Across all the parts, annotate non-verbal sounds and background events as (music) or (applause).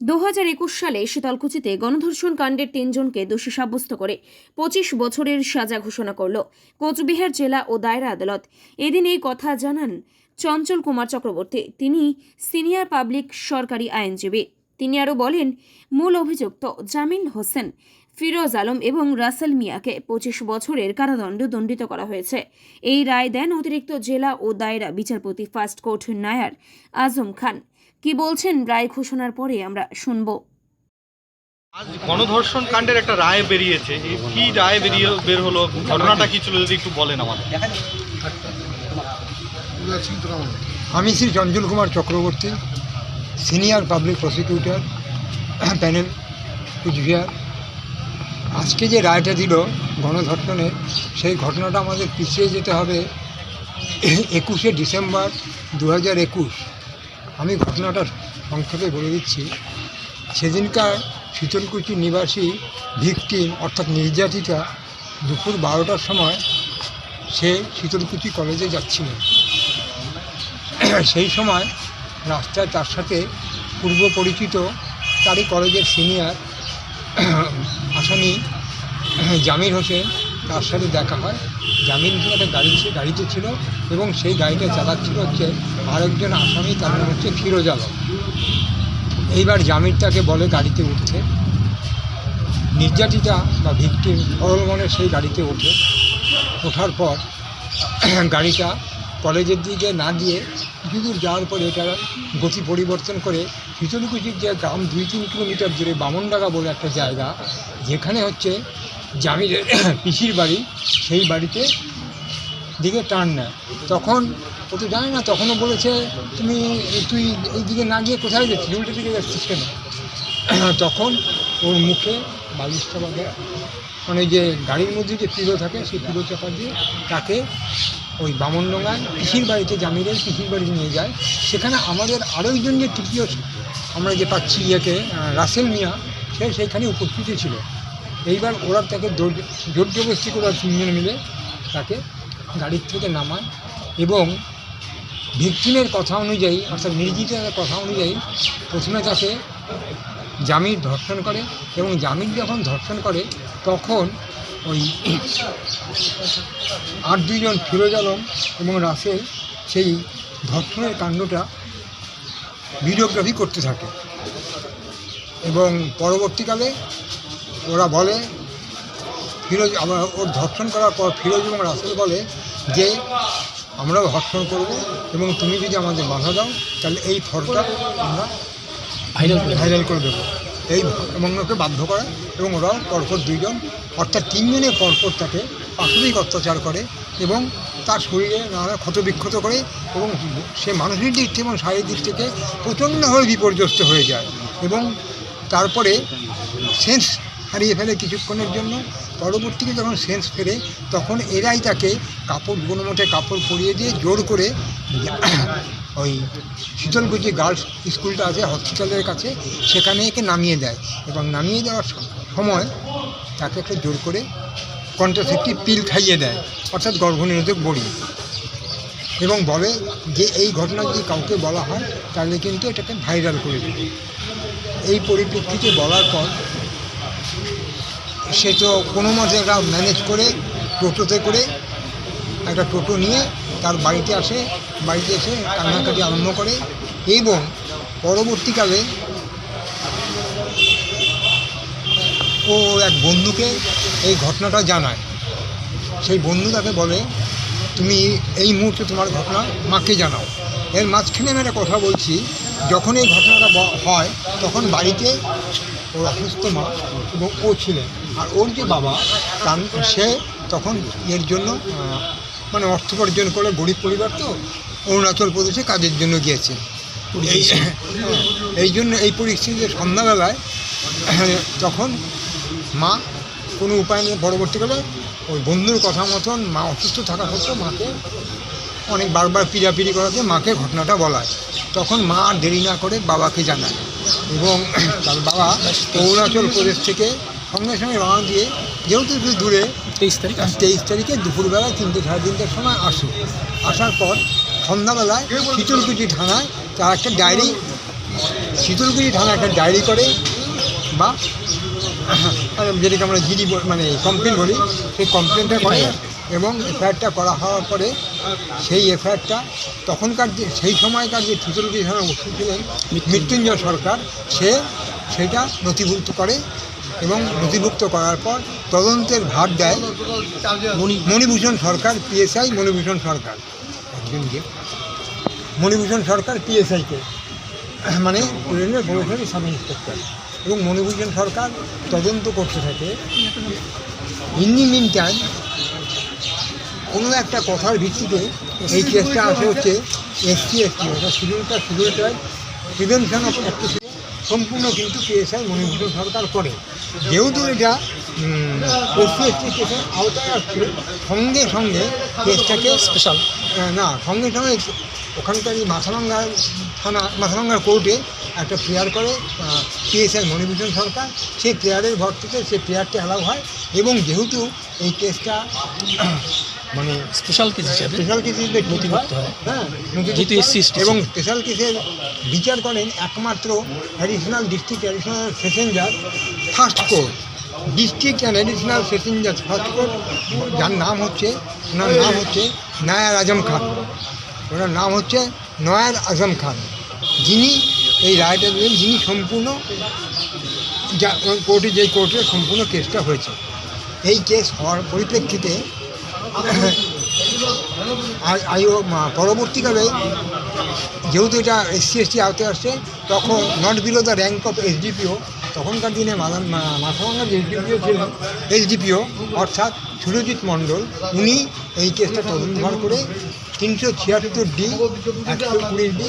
দু হাজার একুশ সালে শীতলকুচিতে গণধর্ষণ কাণ্ডের তিনজনকে দোষী সাব্যস্ত করে পঁচিশ বছরের সাজা ঘোষণা করল কোচবিহার জেলা ও দায়রা আদালত। এদিন এই কথা জানান চঞ্চল কুমার চক্রবর্তী। তিনি সিনিয়র পাবলিক সরকারি আইনজীবী। তিনি আরও বলেন, মূল অভিযুক্ত জামিল হোসেন, ফিরোজ আলম এবং রাসেল মিয়াকে পঁচিশ বছরের কারাদণ্ড দণ্ডিত করা হয়েছে। এই রায় দেন অতিরিক্ত জেলা ও দায়রা বিচারপতি ফার্স্ট কোর্ট নায়ার আজম খান। কি বলছেন রায় ঘোষণার পরে আমরা শুনব। আজ গণধর্ষণ কাণ্ডের একটা রায় বেরিয়েছে। এই কি রায় বেরিয়ে বের হলো? ঘটনাটা কি ছিল যদি একটু বলেন আমাদের। আমি Shri Chanchal Kumar Chakraborty senior public prosecutor panel Cooch Behar. আজকে যে রায়টা দিল গণধর্ষণের সেই ঘটনাটা আমাদের পিছিয়ে যেতে হবে একুশে ডিসেম্বর দু হাজার একুশ। আমি ঘটনাটা সংক্ষেপে বলে দিচ্ছি। সেদিনকার শীতলকুচি নিবাসী ভিকটিম, অর্থাৎ নির্যাতিতা, দুপুর বারোটার সময় সে শীতলকুচি কলেজে যাচ্ছিল। সেই সময় রাস্তায় তার সাথে পূর্ব পরিচিত তারই কলেজের সিনিয়র আসামি জামির হোসেন, তার সাথে দেখা হয়। জামির হোসেন একটা গাড়ি গাড়িতে ছিল এবং সেই গাড়িটা চালাচ্ছিল হচ্ছে আরেকজন আসামি, তার নাম হচ্ছে ফিরোজ আলম। এইবার জামির তাকে বলে গাড়িতে উঠতে নির্যাতিতা বা ভিকটিম সরল মনে সেই গাড়িতে ওঠে ওঠার পর গাড়িটা কলেজের দিকে না দিয়ে কিছু দূর যাওয়ার পরে এটা গতি পরিবর্তন করে শীতলকুচির যে গ্রাম দুই তিন কিলোমিটার দূরে বামনডাঙ্গা বলে একটা জায়গা, যেখানে হচ্ছে জামিরের (coughs) পিসির বাড়ি, সেই বাড়িতে দিকে টার্ন নেয় তখন ও তো জানে না, তখনও বলেছে, তুমি তুই এই দিকে না গিয়ে কোথায় যাচ্ছিস? উল্টো দিকে যাচ্ছিস কেন? (clears throat) তখন ওর মুখে বালিশটা বাঁধা। মানে যে গাড়ির মধ্যে যে পিলো থাকে, সেই পিলো চাপা দিয়ে তাকে ওই বামনডোঙ্গায় পিসির বাড়িতে, জামিরের পিসির বাড়িতে নিয়ে যায়। সেখানে আমাদের আরও একজন যে তৃতীয় আমরা যে পাচ্ছি ইয়েকে রাসেল মিয়া, সে সেইখানে উপস্থিত ছিল। এইবার ওরা তাকে জোর- জবরদস্তি করে তিনজন মিলে তাকে গাড়ির থেকে নামায় এবং ভিকটিমের কথা অনুযায়ী, অর্থাৎ নির্যাতিতার কথা অনুযায়ী প্রথমে তাকে জামির ধর্ষণ করে এবং জামির যখন ধর্ষণ করে, তখন ওই আর দুইজন ফিরোজ আলম এবং রাসেল সেই ধর্ষণের কাণ্ডটা ভিডিওগ্রাফি করতে থাকে। এবং পরবর্তীকালে ওরা বলে, ফিরোজ আবার ওর ধর্ষণ করার পর ফিরোজ এবং রাসেল বলে যে আমরাও ধর্ষণ করব এবং তুমি যদি আমাদের বাধা দাও তাহলে এই ফটোটা আমরা ভাইরাল ভাইরাল করে দেবো। এই এবং ওকে বাধ্য করে এবং ওরাও পরপর দুইজন অর্থাৎ তিনজনে পরপর তাকে প্রাথমিক অত্যাচার করে এবং তার শরীরে নানা ক্ষতবিক্ষত করে এবং সে মানসিক দিক থেকে এবং শারীরিক দিক থেকে প্রচণ্ডভাবে বিপর্যস্ত হয়ে যায় এবং তারপরে সেন্স হারিয়ে ফেলে কিছুক্ষণের জন্য পরবর্তীতে যখন সেন্স ফেরে, তখন এরাই তাকে কাপড় গুণমতে কাপড় পরিয়ে দিয়ে জোর করে (coughs) ওই শীতলকুচি গার্লস স্কুলটা আছে, হসপিটালের কাছে, সেখানে একে নামিয়ে দেয়। এবং নামিয়ে দেওয়ার সময় তাকে একটা জোর করে কন্ট্রাসেপটিভ পিল খাইয়ে দেয়, অর্থাৎ গর্ভনিরোধক বড়ি। এবং বলে যে এই ঘটনা যদি কাউকে বলা হয়, তাহলে কিন্তু এটাকে ভাইরাল করে দেবে। এই পরিপ্রেক্ষিতে বলার পর সে তো কোনো মতে একটা ম্যানেজ করে, টোটোতে করে একটা টোটো নিয়ে তার বাড়িতে আসে, বাড়িতে এসে কান্নাকাটি আরম্ভ করে এবং পরবর্তীকালে ও এক বন্ধুকে এই ঘটনাটা জানায়। সেই বন্ধু তাকে বলে, তুমি এই মুহূর্তে তোমার ঘটনা মাকে জানাও। এর মাঝখানে আমি একটা কথা বলছি, যখন এই ঘটনাটা হয়, তখন বাড়িতে ওর অসুস্থ মা এবং ও ছিলেন। আর ওর যে বাবা তার সে তখন এর জন্য মানে অর্থ উপার্জন করে গরিব পরিবার তো অরুণাচল প্রদেশে কাজের জন্য গিয়েছে। এই হ্যাঁ, এই জন্য এই পরিস্থিতিতে সন্ধ্যাবেলায় তখন মা কোনো উপায় নেই পরবর্তীকালে ওই বন্ধুর কথা মতন মা অসুস্থ থাকা সত্ত্বেও মাকে অনেক বারবার পিড়াপিড়ি করাতে মাকে ঘটনাটা বলায়। তখন মা আর দেরি না করে বাবাকে জানায়। এবং তার বাবা অরুণাচল প্রদেশ থেকে সঙ্গে সঙ্গে রওনা দিয়ে যেহেতু একটু দূরে তেইশ তারিখ তেইশ তারিখে দুপুরবেলা তিনটে সাড়ে তিনটের সময় আসে। আসার পর সন্ধ্যাবেলায় শীতলকুচি থানায় তার একটা ডায়েরি শীতলকুচি থানা একটা ডায়েরি করে বা যেটাকে আমরা জিডি মানে কমপ্লেন বলি সেই কমপ্লেনটা করে এবং এফআইআরটা করা হওয়ার পরে সেই এফআইআরটা, তখনকার যে, সেই সময়কার যে শীতলকুচি থানার ওষুধ ছিলেন, মৃত্যুঞ্জয় সরকার, সে সেটা নথিভুক্ত করে এবং নথিভুক্ত করার পর তদন্তের ভার দেয় মণিভূষণ সরকার, পিএসআই মণিভূষণ সরকার। একজনকে। মণিভূষণ সরকার পিএসআইকে। মানে রেলওয়ে সাব ইন্সপেক্টর। এবং মণিভূষণ সরকার তদন্ত করতে থাকে। ইন্নি মিন টাইম কোনো একটা কথার ভিত্তিতে এই কেসটা আসে হচ্ছে এসটি এসটি অর্থাৎ শিডিউলটা শিডিউলটা প্রিভেনশন অফ অ্যাক্টিভ সম্পূর্ণ কিন্তু পিএসআই মণিভূষণ সরকার করে। যেহেতু এটা এসসি এসটি কেসের আওতায় আসছে সঙ্গে সঙ্গে কেসটাকে স্পেশাল না সঙ্গে সঙ্গে ওখানকার এই মাথাভাঙ্গার থানা মাথাভাঙ্গার কোর্টে একটা প্রেয়ার করে পিএসআই মণিভূষণ সরকার। সেই প্রেয়ারের ভর থেকে সেই প্রেয়ারটা অ্যালাউ হয় এবং যেহেতু এই কেসটা মানে স্পেশাল কেস হিসাবে স্পেশাল কেস নথিভুক্ত হয়। হ্যাঁ। যেহেতু ST এবং স্পেশাল কেসের বিচার করেন একমাত্র additional district additional sessions judge first court district and additional sessions judge first court যার নাম হচ্ছে ওনার নাম হচ্ছে নায়ার আজম খান। ওনার নাম হচ্ছে নয়ার আজম খান। যিনি এই রায়টা দিলেন যিনি সম্পূর্ণ যা কোর্টে যে কোর্টে সম্পূর্ণ কেসটা হয়েছে। এই কেস হওয়ার পরিপ্রেক্ষিতে পরবর্তীকালে যেহেতু এটা এসসি, এসটি আওতায় আসছে, তখন not below the rank of SDPO, তখনকার দিনে যে এসডিপিও ছিলেন এসডিপিও, অর্থাৎ সুরজিৎ মণ্ডল, উনি এই কেসটা তদন্তভার করে তিনশো ছিয়াত্তর ডি, একশো কুড়ি ডি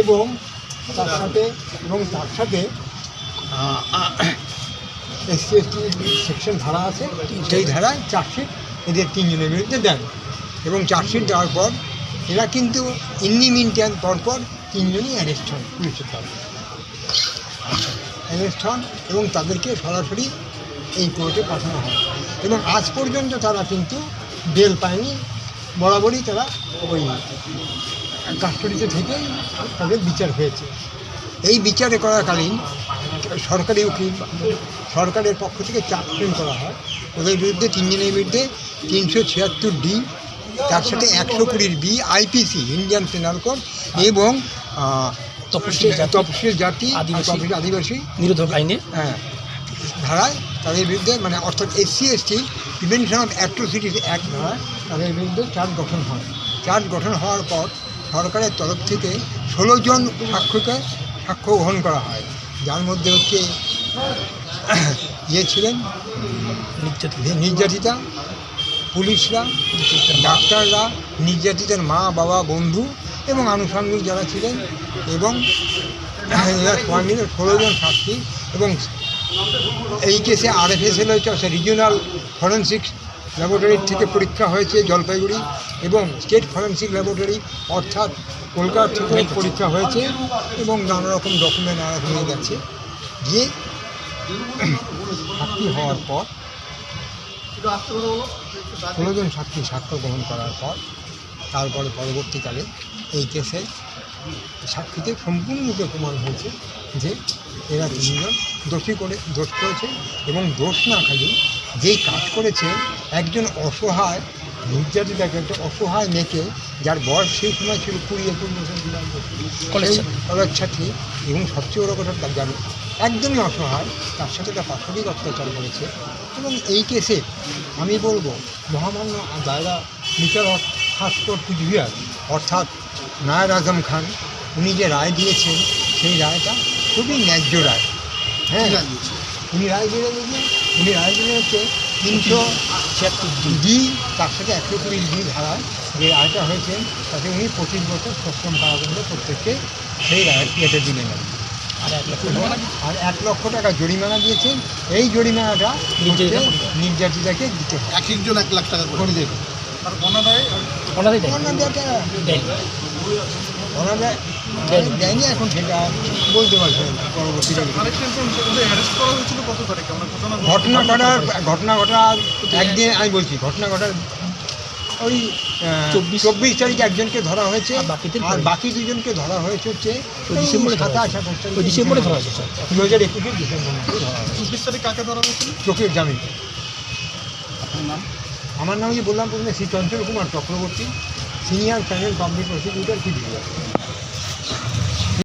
এবং তার সাথে, এবং তার সাথে এসসি, এসটি সেকশন ধারা আছে, সেই ধারায় চার্জশিট এদের তিনজনের বিরুদ্ধে দেন। এবং চার্জশিট দেওয়ার পর এরা কিন্তু ইন্নি মিনটান পরপর তিনজনই অ্যারেস্ট হন পুলিশের তরফে অ্যারেস্ট হন এবং তাদেরকে সরাসরি এই কোর্টে পাঠানো হয়। এবং আজ পর্যন্ত তারা কিন্তু বেল পায়নি, বরাবরই তারা ওই কাস্টডিতে থেকে তাদের বিচার হয়েছে। এই বিচারে করাকালীন সরকারি উকিল, সরকারের পক্ষ থেকে ফ্রেম করা হয়। ওদের বিরুদ্ধে তিনজনের বিরুদ্ধে তিনশো ছিয়াত্তর ডি তার সাথে একশো কুড়ির B IPC Indian penal code এবং তপশিলি জাতি, আদিবাসী। নিরোধক আইনে। হ্যাঁ, ধারায় তাদের বিরুদ্ধে মানে অর্থাৎ SC ST prevention of atrocities act ধারায় তাদের বিরুদ্ধে চার্জ গঠন হয়। চার্জ গঠন হওয়ার পর সরকারের তরফ থেকে ষোলো জন সাক্ষ্যকে সাক্ষ্য গ্রহণ করা হয়। যার মধ্যে হচ্ছে ইয়ে ছিলেন নির্যাতিত। নির্যাতিতা পুলিশরা, ডাক্তাররা, নির্যাতিতার মা, বাবা, বন্ধু এবং আনুষঙ্গিক যারা ছিলেন এবং এরা সবাই মিলে ষোলো জন সাক্ষী এবং এই কেসে আরএফএসএল হচ্ছে রিজিওনাল ফরেন্সিক ল্যাবরেটরির থেকে পরীক্ষা হয়েছে জলপাইগুড়ি এবং স্টেট ফরেন্সিক ল্যাবরেটরি অর্থাৎ কলকাতা থেকে পরীক্ষা হয়েছে এবং নানা রকম ডকুমেন্ট রকম নিয়ে গেছে। গিয়ে সাক্ষী হওয়ার পর ষোলো জন সাক্ষী সাক্ষ্য গ্রহণ করার পর তারপরে পরবর্তীকালে এই কেসে সাক্ষীতে সম্পূর্ণরূপে প্রমাণ হয়েছে যে এরা তিনজন দোষী করে দোষ করেছে এবং দোষ না খালি যেই কাজ করেছে একজন অসহায় নির্যাতিতাকে একটা অসহায় মেয়েকে যার বয়স সেই সময় ছিল কুড়ি একুশ বছর কলেজ ছাত্রী এবং সবচেয়ে বড় কথা তার যার একদমই অসহায় তার সাথে একটা পাশবিক অত্যাচার করেছে এবং এই কেসে আমি বলব, মহামান্য দায়রা বিচারক ফার্স্ট কোর্ট কুচবিহার, অর্থাৎ নায়ার আজম খান, উনি যে রায় দিয়েছেন, সেই রায়টা খুবই ন্যায্য রায়। হ্যাঁ উনি রায় দিয়ে দিয়েছেন উনি রায় দিয়ে হচ্ছে তিনশো ডি তার সাথে একশো কুড়ি ডি ধারায় যে রায়টা হয়েছেন তাতে উনি পঁচিশ বছর সক্ষম কারাদণ্ড প্রত্যেককে সেই রায় কেটে দিলেন। আর এক লক্ষ এবং আর এক লক্ষ টাকা জরিমানা দিয়েছেন এই জরিমানাটা নির্যাতিতাকে দিতে এক একজন এক লাখ টাকা করে দেবে। দেয়নি এখন সেটা। বলতে পারছি না ঘটনা ঘটার ঘটনা ঘটার একদিন আমি বলছি ঘটনা ঘটার ওই চব্বিশ। চব্বিশ তারিখে একজনকে ধরা হয়েছে। আর আর বাকি দুজনকে ধরা হয়েছে হচ্ছে ডিসেম্বরে সাতাশ আঠাশ ডিসেম্বরে ধরা হয়েছে দু হাজার একুশের ডিসেম্বর মাসে ধরা হয়েছে। চব্বিশ তারিখ কাকে ধরা হয়েছিল? চোখের জামিন। নাম? আমার নাম যে বললাম প্রথমে Shri Chanchal Kumar Chakraborty senior channel public prosecutor কি